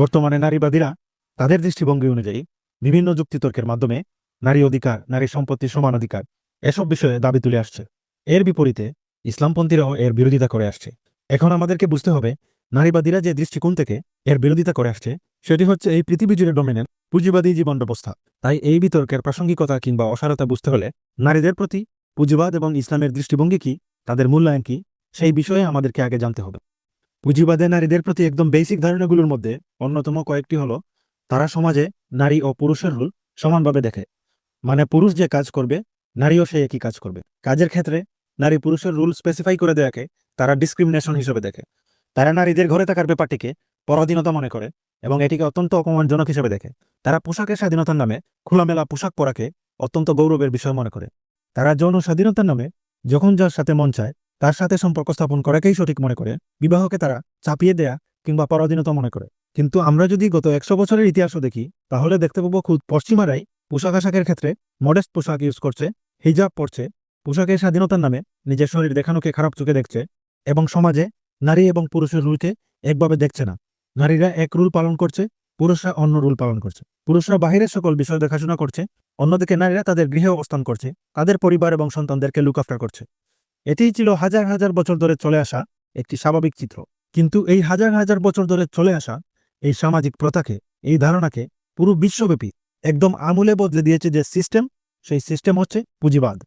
বর্তমানে নারীবাদীরা তাদের দৃষ্টিভঙ্গি অনুযায়ী বিভিন্ন যুক্তিতর্কের মাধ্যমে নারী অধিকার, নারী সম্পত্তি সমান অধিকার এসব বিষয়ে দাবি তুলে আসছে। এর বিপরীতে ইসলামপন্থীরাও এর বিরোধিতা করে আসছে। এখন আমাদেরকে বুঝতে হবে, নারীবাদীরা যে দৃষ্টিকোণ থেকে এর বিরোধিতা করে আসছে সেটি হচ্ছে এই পৃথিবী জুড়ে ডোমেনের পুঁজিবাদী জীবন ব্যবস্থা। তাই এই বিতর্কের প্রাসঙ্গিকতা কিংবা অসারতা বুঝতে হলে নারীদের প্রতি পুঁজিবাদ এবং ইসলামের দৃষ্টিভঙ্গি কি, তাদের মূল্যায়ন কি, সেই বিষয়ে আমাদেরকে আগে জানতে হবে। পুঁজিবাদে নারীদের প্রতি একদম বেসিক ধারণাগুলোর মধ্যে অন্যতম কয়েকটি হলো, তারা সমাজে নারী ও পুরুষের রোল সমানভাবে দেখে। মানে পুরুষ যে কাজ করবে, নারীও সে একই কাজ করবে। কাজের ক্ষেত্রে নারী পুরুষের রুল স্পেসিফাই করে দেয়াকে তারা ডিসক্রিমিনেশন হিসেবে দেখে। তারা নারীদের ঘরে থাকার ব্যাপারটিকে পরাধীনতা মনে করে এবং এটিকে অত্যন্ত অপমানজনক হিসেবে দেখে। তারা পোশাকের স্বাধীনতার নামে খোলামেলা পোশাক পরাকে অত্যন্ত গৌরবের বিষয় মনে করে। তারা যৌন স্বাধীনতার নামে যখন যার সাথে মন চায়, তার সাথে সম্পর্ক স্থাপন করাকেই সঠিক মনে করে। বিবাহকে তারা চাপিয়ে দেয়া কিংবা পরাধীনতা মনে করে। কিন্তু আমরা যদি গত একশো বছরের ইতিহাসও দেখি, তাহলে দেখতে পাবো খুব পশ্চিমারাই পোশাক আশাকের ক্ষেত্রে মডেস্ট পোশাক ইউজ করছে, হিজাব পরছে, পোশাকের স্বাধীনতার নামে নিজের শরীর দেখানোকে খারাপ চোখে দেখছে এবং সমাজে নারী এবং পুরুষের রুলকে একভাবে দেখছে না। নারীরা এক রুল পালন করছে, পুরুষরা অন্য রুল পালন করছে। পুরুষরা বাহিরের সকল বিষয় দেখাশোনা করছে, অন্যদিকে নারীরা তাদের গৃহে অবস্থান করছে, তাদের পরিবার এবং সন্তানদেরকে লুক আফটার করছে। এটিই ছিল হাজার হাজার বছর ধরে চলে আসা একটি স্বাভাবিক চিত্র। কিন্তু এই হাজার হাজার বছর ধরে চলে আসা এই সামাজিক প্রথাকে, এই ধারণাকে পুরো বিশ্বব্যাপী একদম আমূলে বদলে দিয়েছে যে সিস্টেম সেই সিস্টেম হচ্ছে পুঁজিবাদ।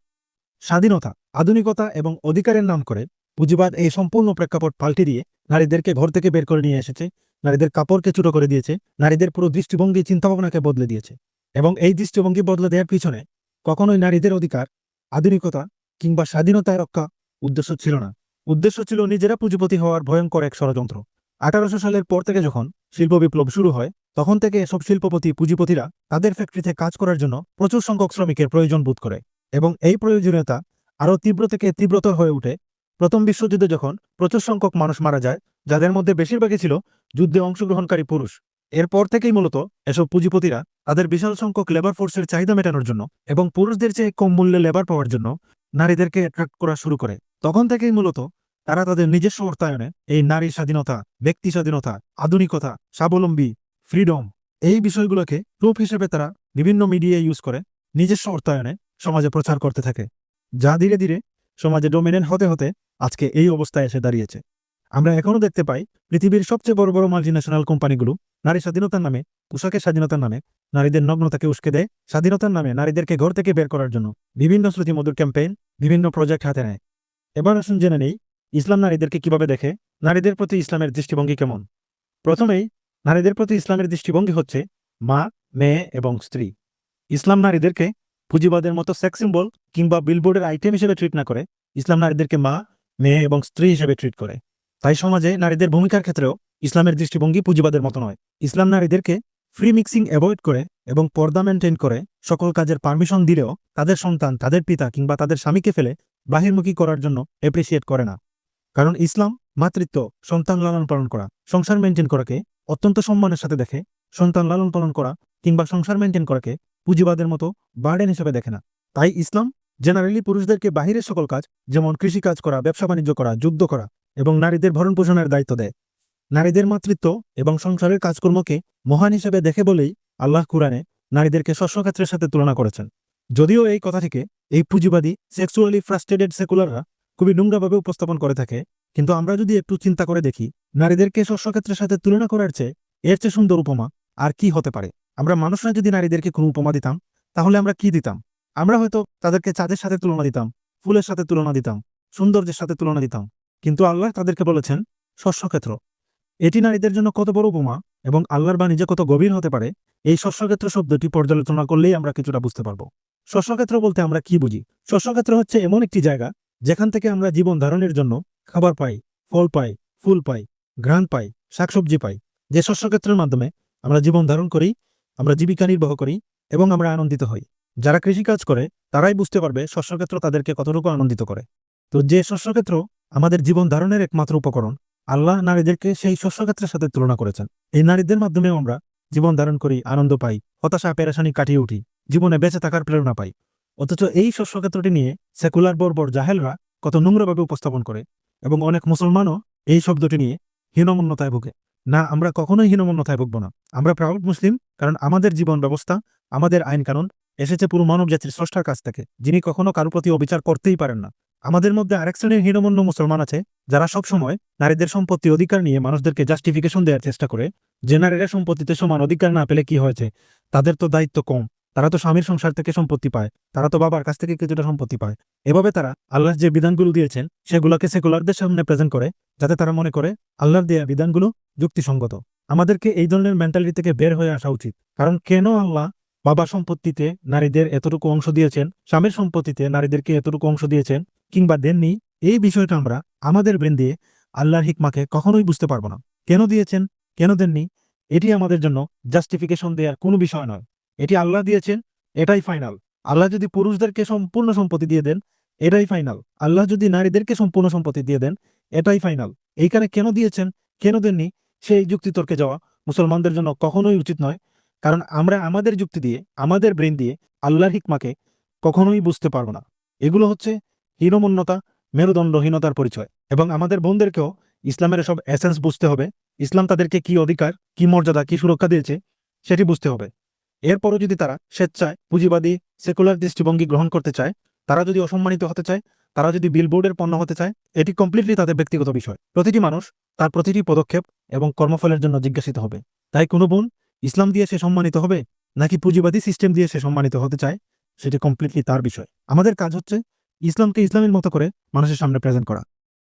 স্বাধীনতা, আধুনিকতা এবং অধিকারের নাম করে পুঁজিবাদ এই সম্পূর্ণ প্রেক্ষাপট পাল্টে দিয়ে নারীদেরকে ঘর থেকে বের করে নিয়ে এসেছে নারীদের কাপড়কে ছোট করে দিয়েছে, নারীদের পুরো দৃষ্টিভঙ্গি চিন্তাভাবনাকে বদলে দিয়েছে এবং এই দৃষ্টিভঙ্গি বদলে দেওয়ার পিছনে কখনোই নারীদের অধিকার, আধুনিকতা কিংবা স্বাধীনতায় রক্ষা উদ্দেশ্য ছিল না। উদ্দেশ্য ছিল নিজেরা পুঁজিপতি হওয়ার ভয়ঙ্কর এক ষড়যন্ত্র। আঠারোশো সালের পর থেকে যখন শিল্প বিপ্লব শুরু হয়, তখন থেকে এসব শিল্পপতি, পুঁজিপতিরা তাদের ফ্যাক্টরিতে কাজ করার জন্য প্রচুর সংখ্যক শ্রমিকের প্রয়োজন বোধ করে এবং এই প্রয়োজনীয়তা আরও তীব্র থেকে তীব্রতর হয়ে ওঠে প্রথম বিশ্বযুদ্ধে যখন প্রচুর সংখ্যক মানুষ মারা যায়, যাদের মধ্যে বেশিরভাগই ছিল যুদ্ধে অংশগ্রহণকারী পুরুষ। এরপর থেকেই মূলত এসব পুঁজিপতিরা তাদের বিশাল সংখ্যক লেবার ফোর্সের চাহিদা মেটানোর জন্য এবং পুরুষদের চেয়ে কম মূল্যে লেবার পাওয়ার জন্য নারীদেরকে অ্যাট্রাক্ট করা শুরু করে। তখন থেকেই মূলত তারা তাদের নিজস্ব অর্থায়নে এই নারী স্বাধীনতা, ব্যক্তি স্বাধীনতা, আধুনিকতা, স্বাবলম্বী ফ্রিডম এই বিষয়গুলোকে প্রুফ হিসেবে তারা বিভিন্ন মিডিয়া ইউজ করে নিজস্ব অর্থায়নে সমাজে প্রচার করতে থাকে। যা ধীরে ধীরে সমাজে ডোমিনেন্ট হতে হতে আজকে এই অবস্থায় এসে দাঁড়িয়েছে। আমরা এখনও দেখতে পাই, পৃথিবীর সবচেয়ে বড় বড় মাল্টিন্যাশনাল কোম্পানিগুলো নারী স্বাধীনতার নামে, পোশাকের স্বাধীনতার নামে, নারীদের নগ্নতাকে উস্কে দেয় স্বাধীনতার নামে নারীদেরকে ঘর থেকে বের করার জন্য বিভিন্ন শ্রুতিমধুর ক্যাম্পেইন বিভিন্ন প্রজেক্ট হাতে নেয়। এবার আসুন জেনে নেই, ইসলাম নারীদেরকে কীভাবে দেখে, নারীদের প্রতি ইসলামের দৃষ্টিভঙ্গি কেমন? প্রথমেই, নারীদের প্রতি ইসলামের দৃষ্টিভঙ্গি হচ্ছে মা, মেয়ে এবং স্ত্রী। ইসলাম নারীদেরকে পুঁজিবাদের মতো সেক্স সিম্বল কিংবা বিলবোর্ডের আইটেম হিসেবে ট্রিট না করে, ইসলাম নারীদেরকে মা, মেয়ে এবং স্ত্রী হিসেবে ট্রিট করে। তাই সমাজে নারীদের ভূমিকার ক্ষেত্রেও ইসলামের দৃষ্টিভঙ্গি পুঁজিবাদের মতো নয়। ইসলাম নারীদেরকে ফ্রি মিক্সিং অ্যাভয়েড করে এবং পর্দা মেনটেন করে সকল কাজের পারমিশন দিলেও তাদের সন্তান, তাদের পিতা কিংবা তাদের স্বামীকে ফেলে বাহিরমুখী করার জন্য অ্যাপ্রিসিয়েট করে না। কারণ ইসলাম মাতৃত্ব, সন্তান লালন পালন করা, সংসার মেনটেন করাকে অত্যন্ত সম্মানের সাথে দেখে, সন্তান লালন পালন করা কিংবা সংসার মেনটেন করাকে পুঁজিবাদের মতো বার্ডেন হিসেবে দেখে না। তাই ইসলাম জেনারেলি পুরুষদেরকে বাহিরের সকল কাজ, যেমন কৃষিকাজ করা, ব্যবসা বাণিজ্য করা, যুদ্ধ করা এবং নারীদের ভরণ পোষণের দায়িত্ব দেয়। নারীদের মাতৃত্ব এবং সংসারের কাজকর্মকে মহান হিসেবে দেখে বলেই আল্লাহ কুরআনে নারীদেরকে শস্যক্ষেত্রের সাথে তুলনা করেছেন। যদিও এই কথাটিকে এই পুঁজিবাদী সেক্সুয়ালি ফ্রাস্ট্রেটেড সেকুলাররা খুবই নোংরাভাবে উপস্থাপন করে থাকে, কিন্তু আমরা যদি একটু চিন্তা করে দেখি, নারীদেরকে শস্যক্ষেত্রের সাথে তুলনা করার চেয়ে এর চেয়ে সুন্দর উপমা আর কি হতে পারে? আমরা মানুষরা যদি নারীদেরকে কোনো উপমা দিতাম, তাহলে আমরা কি দিতাম? আমরা হয়তো তাদেরকে চাঁদের সাথে তুলনা দিতাম, ফুলের সাথে তুলনা দিতাম, সৌন্দর্যের সাথে তুলনা দিতাম। কিন্তু আল্লাহ তাদেরকে বলেছেন, শস্যক্ষেত্র। এটি নারীদের জন্য কত বড় উপমা এবং আল্লাহর বাণী যে কত গভীর হতে পারে, এই শস্যক্ষেত্র শব্দটি পর্যালোচনা করলেই আমরা কিছুটা বুঝতে পারব। শস্যক্ষেত্র বলতে আমরা কি বুঝি? শস্যক্ষেত্র হচ্ছে এমন একটি জায়গা, যেখান থেকে আমরা জীবন ধারণের জন্য খাবার পাই, ফল পাই, ফুল পাই, ঘ্রাণ পাই, শাকসবজি পাই। যে শস্যক্ষেত্রের মাধ্যমে আমরা জীবন ধারণ করি আমরা জীবিকা নির্বাহ করি এবং আমরা আনন্দিত হই। যারা কৃষিকাজ করে, তারাই বুঝতে পারবে শস্যক্ষেত্র তাদেরকে কতটুকু আনন্দিত করে। তো যে শস্যক্ষেত্র আমাদের জীবন ধারণের একমাত্র উপকরণ, আল্লাহ নারীদেরকে সেই শস্যক্ষেত্রের সাথে তুলনা করেছেন। এই নারীদের মাধ্যমে আমরা জীবন ধারণ করি, আনন্দ পাই, হতাশা, পেরেশানি কাটিয়ে উঠি, জীবনে বেঁচে থাকার প্রেরণা পাই। অথচ এই শস্যক্ষেত্রটি নিয়ে সেকুলার বর্বর জাহেলরা কত নোংরাভাবে উপস্থাপন করে এবং অনেক মুসলমানও এই শব্দটি নিয়ে হীনমন্যতায় ভুগে। না, আমরা কখনোই হীনমন্যতায় ভুগব না। আমরা প্রাউড মুসলিম কারণ আমাদের জীবন ব্যবস্থা, আমাদের আইন কানুন এসেছে পুরো মানব জাতির স্রষ্টার কাছ থেকে, যিনি কখনো কারও প্রতি অবিচার করতেই পারেন না। আমাদের মধ্যে আরেক শ্রেণির হীনমন্য মুসলমান আছে, যারা সব সময় নারীদের সম্পত্তি অধিকার নিয়ে মানুষদেরকে জাস্টিফিকেশন দেওয়ার চেষ্টা করে, যে নারীরা সম্পত্তিতে সমান অধিকার না পেলে কি হয়েছে? তাদের তো দায়িত্ব কম, তারা তো স্বামীর সংসার থেকে সম্পত্তি পায়, তারা তো বাবার কাছ থেকে কিছুটা সম্পত্তি পায়। এভাবে তারা আল্লাহ যে বিধানগুলো দিয়েছেন, সেগুলোকে সেকুলারদের সামনে প্রেজেন্ট করে, যাতে তারা মনে করে আল্লাহর দেয়া বিধানগুলো যুক্তিসঙ্গত। আমাদেরকে এই ধরনের মেন্টালিটি থেকে বের হয়ে আসা উচিত। কারণ কেন আল্লাহ বাবা সম্পত্তিতে নারীদের এতটুকু অংশ দিয়েছেন, স্বামীর সম্পত্তিতে নারীদেরকে এতটুকু অংশ দিয়েছেন কিংবা দেননি, এই বিষয়টা আমরা আমাদের ব্রেন দিয়ে আল্লাহর হিকমাকে কখনোই বুঝতে পারব না। কেন দিয়েছেন? কেন দেননি? এটি আমাদের জন্য জাস্টিফিকেশন দেওয়ার কোনো বিষয় নয়। এটি আল্লাহ দিয়েছেন, এটাই ফাইনাল আল্লাহ যদি পুরুষদেরকে সম্পূর্ণ সম্পত্তি দিয়ে দেন, এটাই ফাইনাল আল্লাহ যদি নারীদেরকে সম্পূর্ণ সম্পত্তি দিয়ে দেন, এটাই ফাইনাল এইখানে কেন দিয়েছেন? কেন দেননি? সেই যুক্তিতর্কে যাওয়া মুসলমানদের জন্য কখনোই উচিত নয়। কারণ আমরা আমাদের যুক্তি দিয়ে, আমাদের ব্রেন দিয়ে আল্লাহর হিকমাকে কখনোই বুঝতে পারব না। এগুলো হচ্ছে হীনমন্যতা, মেরুদণ্ডহীনতার পরিচয়। এবং আমাদের বোনদেরকেও ইসলামের সব এসেন্স বুঝতে হবে। ইসলাম তাদেরকে কি অধিকার, কি মর্যাদা, কি সুরক্ষা দিয়েছে সেটি বুঝতে হবে। এরপরও যদি তারা স্বেচ্ছায়, পুঁজিবাদী সেকুলার দৃষ্টিভঙ্গি গ্রহণ করতে চায়, তারা যদি অসম্মানিত হতে চায়, তারা যদি বিলবোর্ডের পণ্য হতে চায়, এটি কমপ্লিটলি তাদের ব্যক্তিগত বিষয়। প্রতিটি মানুষ তার প্রতিটি পদক্ষেপ এবং কর্মফলের জন্য জিজ্ঞাসিত হবে। তাই কোনো বোন ইসলাম দিয়ে সে সম্মানিত হবে, নাকি পুঁজিবাদী সিস্টেম দিয়ে সে সম্মানিত হতে চায়? সেটি কমপ্লিটলি তার বিষয়। আমাদের কাজ হচ্ছে ইসলামকে ইসলামের মতো করে মানুষের সামনে প্রেজেন্ট করা।